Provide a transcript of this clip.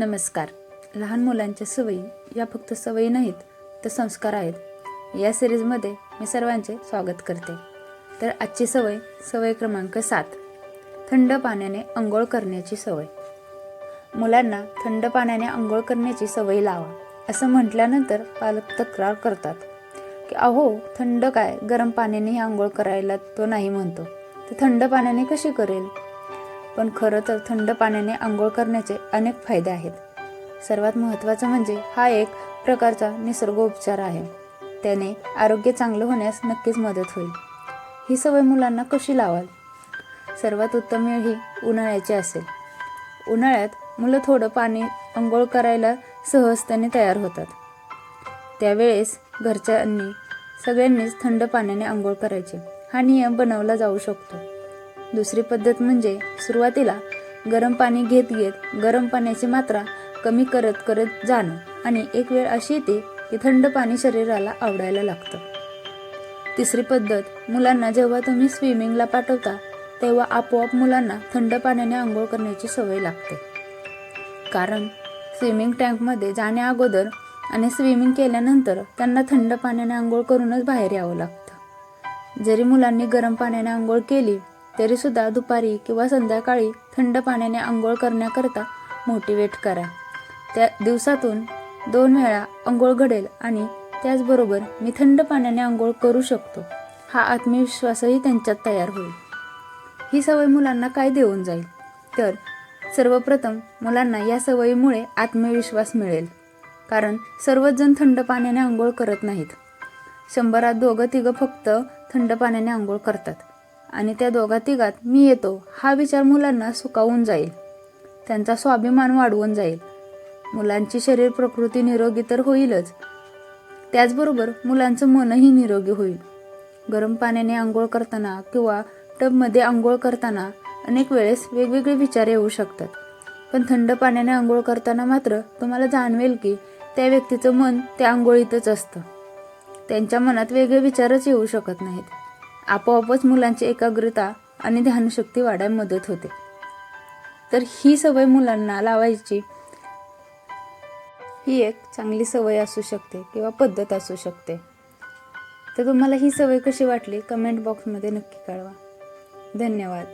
नमस्कार. लहान मुलांच्या सवयी या फक्त सवयी नाहीत तर संस्कार आहेत. या सिरीजमध्ये मी सर्वांचे स्वागत करते. तर आजची सवय सवय क्रमांक सात. थंड पाण्याने अंघोळ करण्याची सवय. मुलांना थंड पाण्याने आंघोळ करण्याची सवय लावा असं म्हटल्यानंतर पालक तक्रार करतात की अहो थंड काय? गरम पाण्याने आंघोळ करायला तो नाही म्हणतो. तर थंड पाण्याने कशी करेल? पण खरं तर थंड पाण्याने आंघोळ करण्याचे अनेक फायदे आहेत. सर्वात महत्त्वाचं म्हणजे हा एक प्रकारचा निसर्गोपचार आहे. त्याने आरोग्य चांगलं होण्यास नक्कीच मदत होईल. ही सवय मुलांना कशी लावाल? सर्वात उत्तम वेळ ही उन्हाळ्याची असेल. उन्हाळ्यात मुलं थोडं पाणी आंघोळ करायला सहजतेने तयार होतात. त्यावेळेस घरच्यांनी सगळ्यांनीच थंड पाण्याने आंघोळ करायचे. हा नियम बनवला जाऊ शकतो. दुसरी पद्धत म्हणजे सुरुवातीला गरम पाणी घेत घेत गरम पाण्याची मात्रा कमी करत करत जाणं. आणि एक वेळ अशी येते की थंड पाणी शरीराला आवडायला लागतं. तिसरी पद्धत मुलांना जेव्हा तुम्ही स्विमिंगला पाठवता तेव्हा आपोआप मुलांना थंड पाण्याने आंघोळ करण्याची सवय लागते. कारण स्विमिंग टँकमध्ये जाण्याअगोदर आणि स्विमिंग केल्यानंतर त्यांना थंड पाण्याने आंघोळ करूनच बाहेर यावं लागतं. जरी मुलांनी गरम पाण्याने आंघोळ केली तरीसुद्धा दुपारी किंवा संध्याकाळी थंड पाण्याने आंघोळ करण्याकरता मोटिवेट करा. त्या दिवसातून दोन वेळा आंघोळ घडेल आणि त्याचबरोबर मी थंड पाण्याने आंघोळ करू शकतो हा आत्मविश्वासही त्यांच्यात तयार होईल. ही सवय मुलांना काय देऊन जाईल? तर सर्वप्रथम मुलांना या सवयीमुळे आत्मविश्वास मिळेल. कारण सर्वच जण थंड पाण्याने आंघोळ करत नाहीत. शंभरात दोघं तिघं फक्त थंड पाण्याने आंघोळ करतात. आणि त्या दोघा तिघात मी येतो. हा विचार मुलांना सुकावून जाईल. त्यांचा स्वाभिमान वाढवून जाईल. मुलांची शरीर प्रकृती निरोगी तर होईलच. त्याचबरोबर मुलांचं मनही निरोगी होईल. गरम पाण्याने आंघोळ करताना किंवा टबमध्ये आंघोळ करताना अनेक वेळेस वेगवेगळे विचार येऊ शकतात. पण थंड पाण्याने आंघोळ करताना मात्र तुम्हाला जाणवेल की त्या व्यक्तीचं मन त्या आंघोळीतच असतं. त्यांच्या मनात वेगळे विचारच येऊ शकत नाहीत. आपोआपच मुलांची एकाग्रता आणि ध्यानशक्ती वाढायला मदत होते. तर ही सवय मुलांना लावायची ही एक चांगली सवय असू शकते किंवा पद्धत असू शकते. तर तुम्हाला ही सवय कशी वाटली? कमेंट बॉक्समध्ये नक्की कळवा. धन्यवाद.